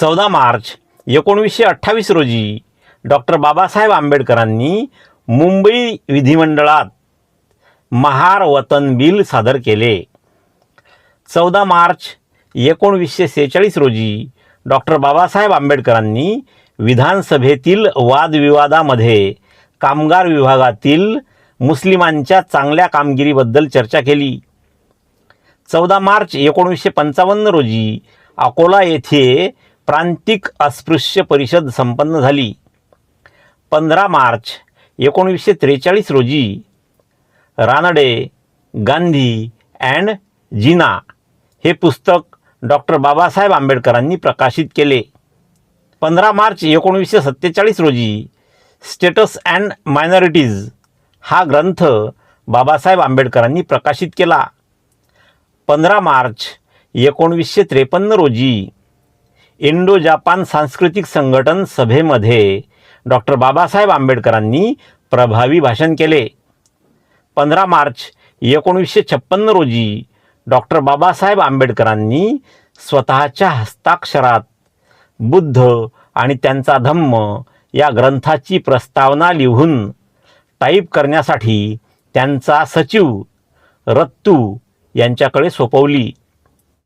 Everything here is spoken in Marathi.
चौदा मार्च एकोणीसशे अठ्ठावीस रोजी डॉक्टर बाबासाहेब आंबेडकरांनी मुंबई विधिमंडळात महार वतन बिल सादर केले. चौदा मार्च एकोणवीसशे सेहेचाळीस रोजी डॉक्टर बाबासाहेब आंबेडकरांनी विधानसभेतील वादविवादामध्ये कामगार विभागातील मुस्लिमांच्या चांगल्या कामगिरीबद्दल चर्चा केली. चौदा मार्च एकोणीसशे पंचावन्न रोजी अकोला येथे प्रांतिक अस्पृश्य परिषद संपन्न झाली. पंधरा मार्च एकोणीसशे त्रेचाळीस रोजी रानडे गांधी अँड जिना हे पुस्तक डॉक्टर बाबासाहेब आंबेडकरांनी प्रकाशित केले. पंधरा मार्च एकोणीसशे सत्तेचाळीस रोजी स्टेटस अँड मायनॉरिटीज हा ग्रंथ बाबासाहेब आंबेडकरांनी प्रकाशित केला. पंधरा मार्च एकोणवीसशे त्रेपन्न रोजी इंडो जापान सांस्कृतिक संघटन सभेमध्ये डॉक्टर बाबासाहेब आंबेडकरांनी प्रभावी भाषण केले. पंधरा मार्च एकोणीसशे छप्पन्न रोजी डॉक्टर बाबासाहेब आंबेडकरांनी स्वतःच्या हस्ताक्षरात बुद्ध आणि त्यांचा धम्म या ग्रंथाची प्रस्तावना लिहून टाईप करण्यासाठी त्यांचा सचिव रत्तू यांच्याकडे सोपवली.